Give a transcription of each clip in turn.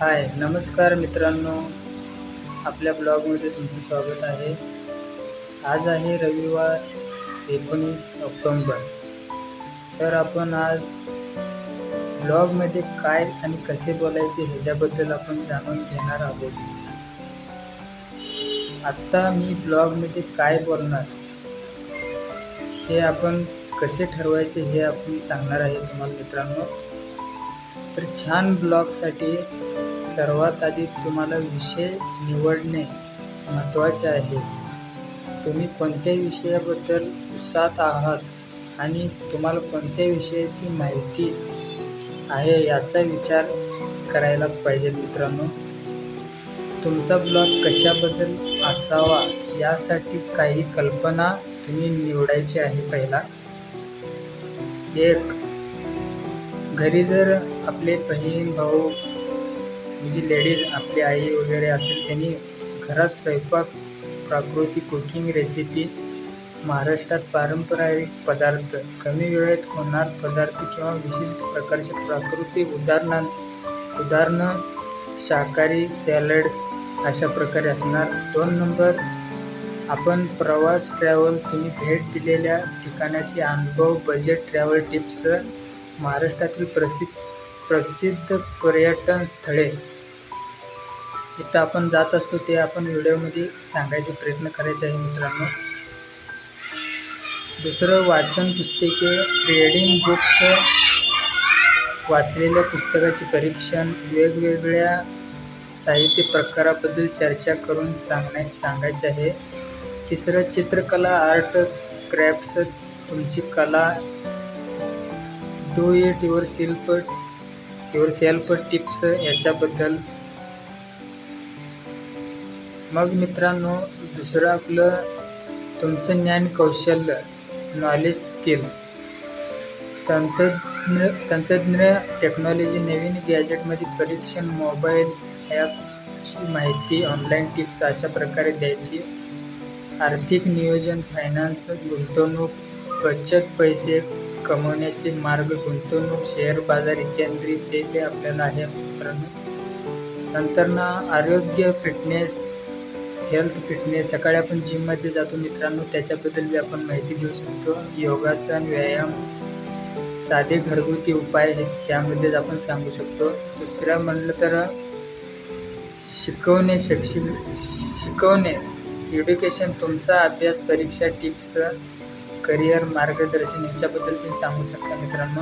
हाय नमस्कार मित्रांनो. आपल्या ब्लॉगमध्ये तुमचं स्वागत आहे. आज आहे रविवार एकोणीस ऑक्टोंबर. तर आपण आज ब्लॉगमध्ये काय आणि कसे बोलायचे ह्याच्याबद्दल आपण जाणून घेणार आहोत. आत्ता मी ब्लॉगमध्ये काय बोलणार हे आपण कसे ठरवायचे हे आपण सांगणार आहे तुम्हाला मित्रांनो. तर छान ब्लॉगसाठी सर्वात आधी तुम्हाला विषय निवडणे महत्त्वाचे आहे. तुम्ही कोणत्या विषयाबद्दल उत्साहात आहात आणि तुम्हाला कोणत्या विषयाची माहिती आहे याचा विचार करायला पाहिजे मित्रांनो. तुमचा ब्लॉग कशाबद्दल असावा यासाठी काही कल्पना तुम्ही निवडायची आहे पहिला. एक घरी जर आपले बहीण भाऊ जी लेडीज आपली आई वगैरे असेल त्यांनी घरात स्वयंपाक प्राकृतिक कुकिंग रेसिपी महाराष्ट्रात पारंपरिक पदार्थ कमी वेळेत होणार पदार्थ किंवा विशिष्ट प्रकारचे प्राकृतिक उदाहरणा उदाहरणं शाकाहारी सॅलड्स अशा प्रकारे असणार. दोन नंबर आपण प्रवास ट्रॅव्हल तुम्ही भेट दिलेल्या ठिकाणाचे अनुभव बजेट ट्रॅव्हल टिप्स महाराष्ट्रातील प्रसिद्ध प्रसिद्ध पर्यटन स्थळे इथं आपण जात असतो ते आपण व्हिडिओमध्ये सांगायचे प्रयत्न करायचे आहे मित्रांनो. दुसरं वाचन पुस्तके रिडिंग बुक्स वाचलेल्या पुस्तकाचे परीक्षण वेगवेगळ्या साहित्य प्रकाराबद्दल चर्चा करून सांगण्या सांगायचे आहे. तिसरं चित्रकला आर्ट क्राफ्ट्स तुमची कला do it yourself yourself tips याच्याबद्दल मग मित्रांनो दुसरं आपलं तुमचं ज्ञान कौशल्य नॉलेज स्किल तंत्रज्ञ तंत्रज्ञ टेक्नॉलॉजी नवीन गॅजेटमध्ये परीक्षण मोबाईल ॲप्सची माहिती ऑनलाईन टिप्स अशा प्रकारे द्यायची. आर्थिक नियोजन फायनान्स गुंतवणूक बचत पैसे कमवण्याचे मार्ग गुंतवणूक शेअर बाजार इत्यादी ते ते आपल्याला आहे मित्रांनो. नंतर ना आरोग्य फिटनेस हेल्थ फिटनेस सकाळी आपण जिममध्ये जातो मित्रांनो. त्याच्याबद्दल बी आपण माहिती देऊ शकतो. योगासन व्यायाम साधे घरगुती उपाय आहेत त्यामध्येच आपण सांगू शकतो. दुसरं म्हणलं तर शिकवणे शैक्षिक शिकवणे एज्युकेशन तुमचा अभ्यास परीक्षा टिप्स करिअर मार्गदर्शन याच्याबद्दल पण सांगू शकता मित्रांनो.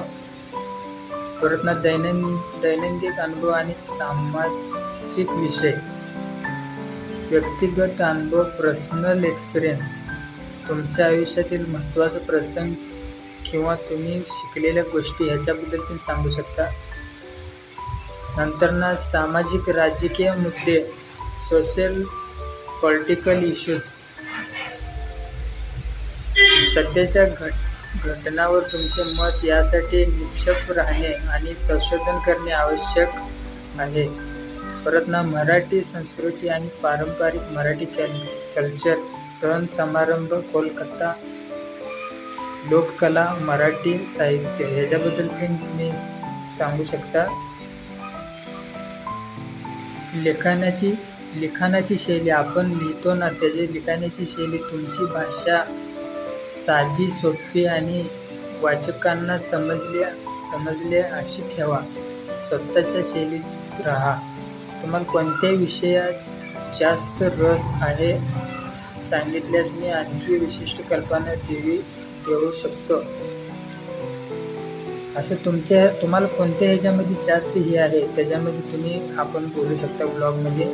परत ना दैनंद दैनंदिन अनुभव आणि सामाजिक विषय. व्यक्तिगत अनुभव पर्सनल एक्सपिरियन्स तुमच्या आयुष्यातील महत्त्वाचा प्रसंग किंवा तुम्ही शिकलेल्या गोष्टी ह्याच्याबद्दल तुम्ही सांगू शकता. नंतर ना सामाजिक राजकीय मुद्दे सोशल पॉलिटिकल इश्यूज सध्याच्या घट घटनावर तुमचे मत यासाठी निक्षेप राहणे आणि संशोधन करणे आवश्यक आहे. परत ना मराठी संस्कृती आणि पारंपरिक मराठी कॅल कल्चर सण समारंभ कोलकाता लोककला मराठी साहित्य ह्याच्याबद्दल पण तुम्ही सांगू शकता. लेखनाची लिखाणाची शैली आपण लिहितो ना त्याची लिखाणाची शैली तुमची भाषा साधी सोपी आणि वाचकांना समजल्या समजले अशी ठेवा. स्वतःच्या शैलीत राहा. तुम्हाला कोणत्या विषयात जास्त रस आहे सांगितल्यास मी आणखी विशिष्ट कल्पना देवी देऊ शकतो. असं तुमच्या तुम्हाला कोणत्या ह्याच्यामध्ये जास्त हे आहे त्याच्यामध्ये तुम्ही आपण बोलू शकता ब्लॉगमध्ये.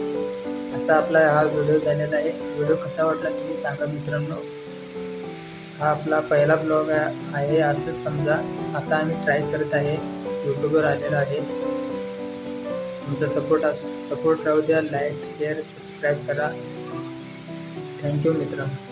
असा आपला हा व्हिडिओ झालेला आहे. व्हिडिओ कसा वाटला तुम्ही सांगा मित्रांनो. हा आपला पहिला ब्लॉग आहे असं समजा. आता आम्ही ट्राय करत आहे. यूट्यूबवर आलेला आहे. तुमचा सपोर्ट अस सपोर्ट राहू द्या. लाईक शेअर सबस्क्राईब करा. थँक्यू मित्रांनो.